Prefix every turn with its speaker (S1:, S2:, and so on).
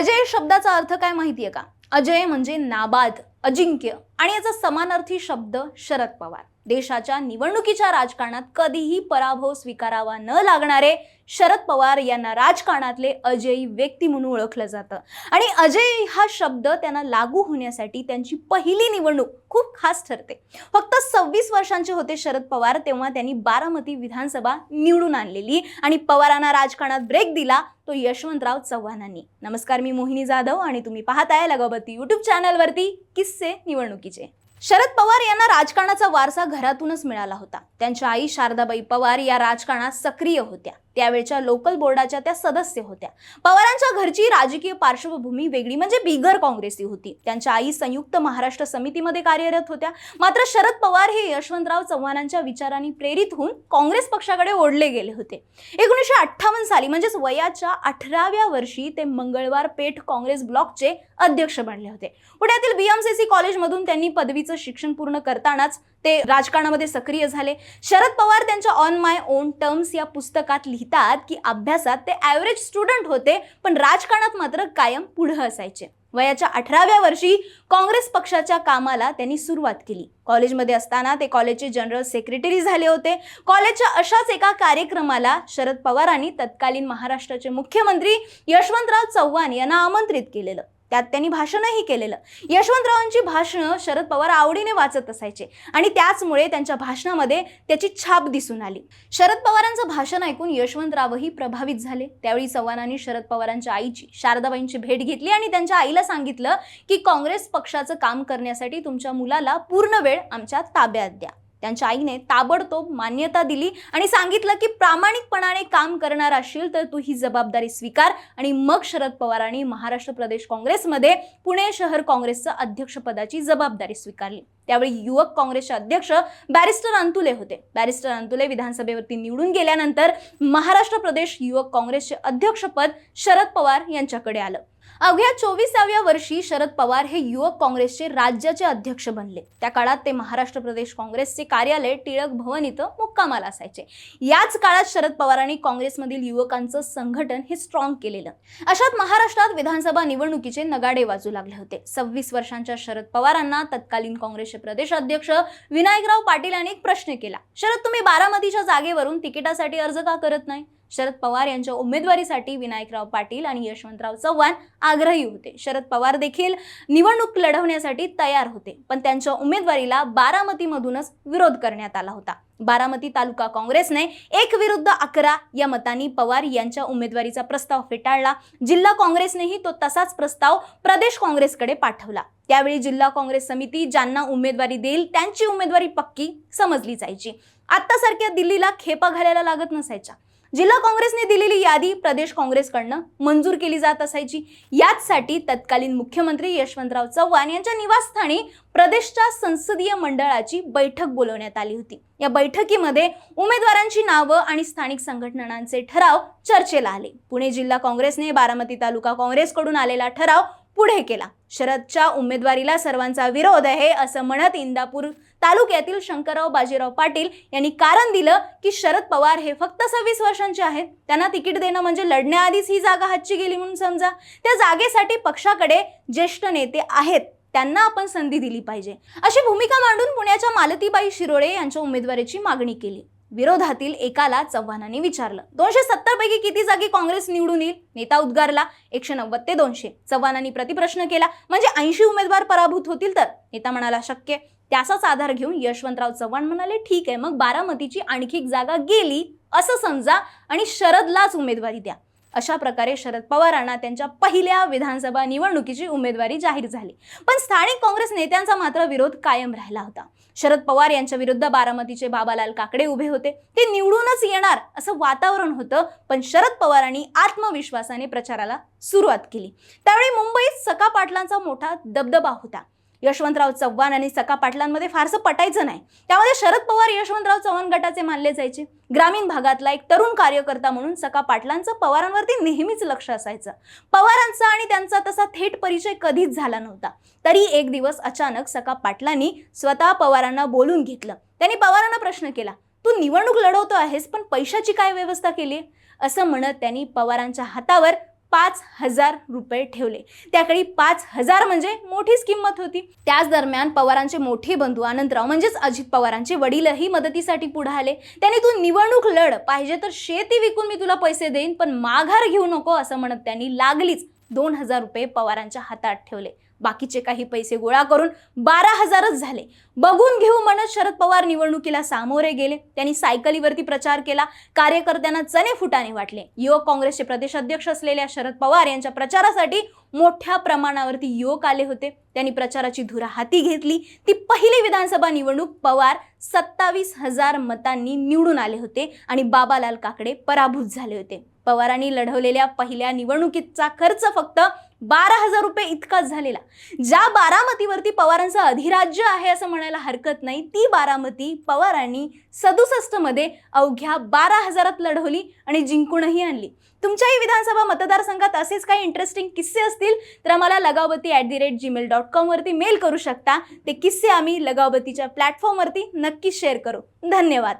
S1: अजय शब्दाचा अर्थ काय माहितीये का? अजय म्हणजे नाबाद अजिंक्य आणि याचा समानार्थी शब्द शरद पवार. देशाच्या निवडणुकीच्या राजकारणात कधीही पराभव स्वीकारावा न लागणारे शरद पवार यांना राजकारणातले अजयी व्यक्ती म्हणून ओळखलं जातं. आणि अजय हा शब्द त्यांना लागू होण्यासाठी त्यांची पहिली निवडणूक खूप खास ठरते. फक्त सव्वीस वर्षांचे होते शरद पवार तेव्हा त्यांनी बारामती विधानसभा निवडून आणलेली आणि पवारांना राजकारणात ब्रेक दिला तो यशवंतराव चव्हाणांनी. नमस्कार मी मोहिनी जाधव आणि तुम्ही पाहताय लगावती युट्यूब चॅनलवरती किस्से निवडणुकीचे. शरद पवार यांना राजकारणाचा वारसा घरातूनच मिळाला होता. त्यांच्या आई शारदाबाई पवार या राजकारणात सक्रिय होत्या. त्यावेळच्या लोकल बोर्डाच्या त्या सदस्य होत्या. पवारांच्या घरची राजकीय पार्श्वभूमी वेगळी म्हणजे बिगर काँग्रेसी होती. त्यांच्या आई संयुक्त महाराष्ट्र समितीमध्ये कार्यरत होत्या. मात्र शरद पवार हे यशवंतराव चव्हाणांच्या विचारांनी प्रेरित होऊन काँग्रेस पक्षाकडे ओढले गेले होते. एकोणीसशे अठ्ठावन्न साली म्हणजेच वयाच्या अठराव्या वर्षी ते मंगळवार पेठ काँग्रेस ब्लॉकचे अध्यक्ष बनले होते. पुण्यातील बीएमसीसी कॉलेजमधून त्यांनी पदवीचं शिक्षण पूर्ण करतानाच ते राजकारणामध्ये सक्रिय झाले. शरद पवार त्यांच्या ऑन माय ओन टर्म्स या पुस्तकात लिहितात की अभ्यासात ते ॲव्हरेज स्टुडंट होते पण राजकारणात मात्र कायम पुढं असायचे. वयाच्या अठराव्या वर्षी काँग्रेस पक्षाच्या कामाला त्यांनी सुरुवात केली. कॉलेजमध्ये असताना ते कॉलेजचे जनरल सेक्रेटरी झाले होते. कॉलेजच्या अशाच एका कार्यक्रमाला शरद पवारांनी तत्कालीन महाराष्ट्राचे मुख्यमंत्री यशवंतराव चव्हाण यांना आमंत्रित केलेलं. त्यात त्यांनी भाषणही केलेलं. यशवंतरावांची भाषणं शरद पवार आवडीने वाचत असायचे आणि त्याचमुळे त्यांच्या भाषणामध्ये त्याची छाप दिसून आली. शरद पवारांचं भाषण ऐकून यशवंतरावही प्रभावित झाले. त्यावेळी चव्हाणांनी शरद पवारांच्या आईची शारदाबाईंची भेट घेतली आणि त्यांच्या आईला सांगितलं की काँग्रेस पक्षाचं काम करण्यासाठी तुमच्या मुलाला पूर्ण वेळ आमच्या ताब्यात द्या. त्यांच्या आईने ताबडतोब मान्यता दिली आणि सांगितलं की प्रामाणिकपणाने काम करणार असशील तर तू ही जबाबदारी स्वीकार आणि मग शरद पवारांनी महाराष्ट्र प्रदेश काँग्रेसमध्ये पुणे शहर काँग्रेसचं अध्यक्षपदाची जबाबदारी स्वीकारली. त्यावेळी युवक काँग्रेसचे अध्यक्ष बॅरिस्टर अंतुले होते. बॅरिस्टर अंतुले विधानसभेवरती निवडून गेल्यानंतर महाराष्ट्र प्रदेश युवक काँग्रेसचे अध्यक्षपद शरद पवार यांच्याकडे आलं. अवघ्या चोवीसाव्या वर्षी शरद पवार हे युवक काँग्रेसचे राज्याचे अध्यक्ष बनले. त्या काळात ते महाराष्ट्र प्रदेश काँग्रेसचे कार्यालय टिळक भवन इथं मुक्कामाला असायचे. याच काळात शरद पवारांनी काँग्रेसमधील युवकांचं संघटन हे स्ट्रॉंग केलेलं. अशात महाराष्ट्रात विधानसभा निवडणुकीचे नगाडे वाजू लागले होते. सव्वीस वर्षांच्या शरद पवारांना तत्कालीन काँग्रेसचे प्रदेश अध्यक्ष विनायकराव पाटील यांनी एक प्रश्न केला. शरद तुम्ही बारामतीच्या जागेवरून तिकिटासाठी अर्ज का करत नाही? शरद पवार यांच्या उमेदवारीसाठी विनायकराव पाटील आणि यशवंतराव चव्हाण आग्रही होते. शरद पवार देखील निवडणूक लढवण्यासाठी तयार होते पण त्यांच्या उमेदवारीला बारामतीमधूनच विरोध करण्यात आला होता. बारामती तालुका काँग्रेसने एक विरुद्ध अकरा या मतांनी पवार यांच्या उमेदवारीचा प्रस्ताव फेटाळला. जिल्हा काँग्रेसनेही तो तसाच प्रस्ताव प्रदेश काँग्रेसकडे पाठवला. त्यावेळी जिल्हा काँग्रेस समिती ज्यांना उमेदवारी देईल त्यांची उमेदवारी पक्की समजली जायची. आत्तासारख्या दिल्लीला खेपा घालायला लागत नसायच्या. जिल्हा काँग्रेसने दिलेली यादी प्रदेश काँग्रेसकडनं मंजूर केली जात असायची. याचसाठी तत्कालीन मुख्यमंत्री यशवंतराव चव्हाण यांच्या निवासस्थानी प्रदेशच्या संसदीय मंडळाची बैठक बोलवण्यात आली होती. या बैठकीमध्ये उमेदवारांची नावं आणि स्थानिक संघटनांचे ठराव चर्चेला आले. पुणे जिल्हा काँग्रेसने बारामती तालुका काँग्रेसकडून आलेला ठराव पुढे केला. शरदच्या उमेदवारीला सर्वांचा विरोध आहे असं म्हणत इंदापूर तालुक्यातील शंकरराव बाजीराव पाटील यांनी कारण दिलं की शरद पवार हे फक्त सव्वीस वर्षांचे आहेत. त्यांना तिकीट देणं म्हणजे लढण्याआधीच ही जागा हातची गेली म्हणून समजा. त्या जागेसाठी पक्षाकडे ज्येष्ठ नेते आहेत त्यांना आपण संधी दिली पाहिजे. अशी भूमिका मांडून पुण्याच्या मालतीबाई शिरोळे यांच्या उमेदवारीची मागणी केली. विरोधातील एकाला चव्हाणांनी विचारलं. दोनशे सत्तर पैकी किती जागी काँग्रेस निवडून येईल? नेता उद्गारला एकशे नव्वद ते दोनशे. चव्हाणांनी प्रतिप्रश्न केला म्हणजे ऐंशी उमेदवार पराभूत होतील तर? नेता म्हणाला शक्य. त्याचाच आधार घेऊन यशवंतराव चव्हाण म्हणाले ठीक आहे मग बारामतीची आणखी एक जागा गेली असं समजा आणि शरदलाच उमेदवारी द्या. अशा प्रकारे शरद पवारांना त्यांच्या पहिल्या विधानसभा निवडणुकीची उमेदवारी जाहीर झाली. पण स्थानिक काँग्रेस नेत्यांचा मात्र विरोध कायम राहिला होता. शरद पवार यांच्या विरुद्ध बारामतीचे बाबालाल काकडे उभे होते. ते निवडूनच येणार असं वातावरण होतं पण शरद पवारांनी आत्मविश्वासाने प्रचाराला सुरुवात केली. त्यावेळी मुंबईत सका पाटलांचा मोठा दबदबा होता. यशवंतराव चव्हाण आणि सका पाटलांमध्ये फारसं पटायचं नाही. त्यामध्ये शरद पवार यशवंतराव चव्हाण गटाचे मानले जायचे. ग्रामीण भागातला एक तरुण कार्यकर्ता म्हणून सका पाटलांचं पवारांवरती नेहमीच लक्ष असायचं. पवारांचा आणि त्यांचा तसा थेट परिचय कधीच झाला नव्हता. तरी एक दिवस अचानक सका पाटलांनी स्वतः पवारांना बोलून घेतलं. त्यांनी पवारांना प्रश्न केला तू निवडणूक लढवतो आहेस पण पैशाची काय व्यवस्था केली? असं म्हणत त्यांनी पवारांच्या हातावर पाच हजार रुपये ठेवले. त्याकाळी पाच हजार म्हणजे मोठीच किंमत होती. त्याच दरम्यान पवारांचे मोठे बंधू आनंदराव म्हणजेच अजित पवारांचे वडीलही मदतीसाठी पुढे आले. त्यांनी तू निवडणूक लढ पाहिजे तर शेती विकून मी तुला पैसे देईन पण माघार घेऊ नको असं म्हणत त्यांनी लागलीच. दोन हजार रुपये पवारांच्या हातात ठेवले. बाकीचे काही पैसे गोळा करून बारा हजारच झाले. बघून घेऊ म्हणत शरद पवार निवडणुकीला सामोरे गेले. त्यांनी सायकलीवरती प्रचार केला. कार्यकर्त्यांना चणे फुटाने वाटले. युवक काँग्रेसचे प्रदेशाध्यक्ष असलेल्या शरद पवार यांच्या प्रचारासाठी मोठ्या प्रमाणावरती युवक आले होते. त्यांनी प्रचाराची धुरा हाती घेतली. ती पहिली विधानसभा निवडणूक पवार सत्तावीस हजार मतांनी निवडून आले होते आणि बाबालाल काकडे पराभूत झाले होते. पवारांनी लढवलेल्या पहिल्या निवडणुकीचा खर्च फक्त बारा हजार रुपये इतकाच झालेला. ज्या बारामतीवरती पवारांचं अधिराज्य आहे असं म्हणायला हरकत नाही ती बारामती पवारांनी सदुसष्टमध्ये अवघ्या बारा हजारात लढवली आणि जिंकूनही आणली. तुमच्याही विधानसभा मतदारसंघात असेच काही इंटरेस्टिंग किस्से असतील तर आम्हाला लगावती at the rate Gmail dot कॉमवरती mail करू शकता. ते किस्से आम्ही लगावतीच्या प्लॅटफॉर्मवरती नक्कीच शेअर करू. धन्यवाद.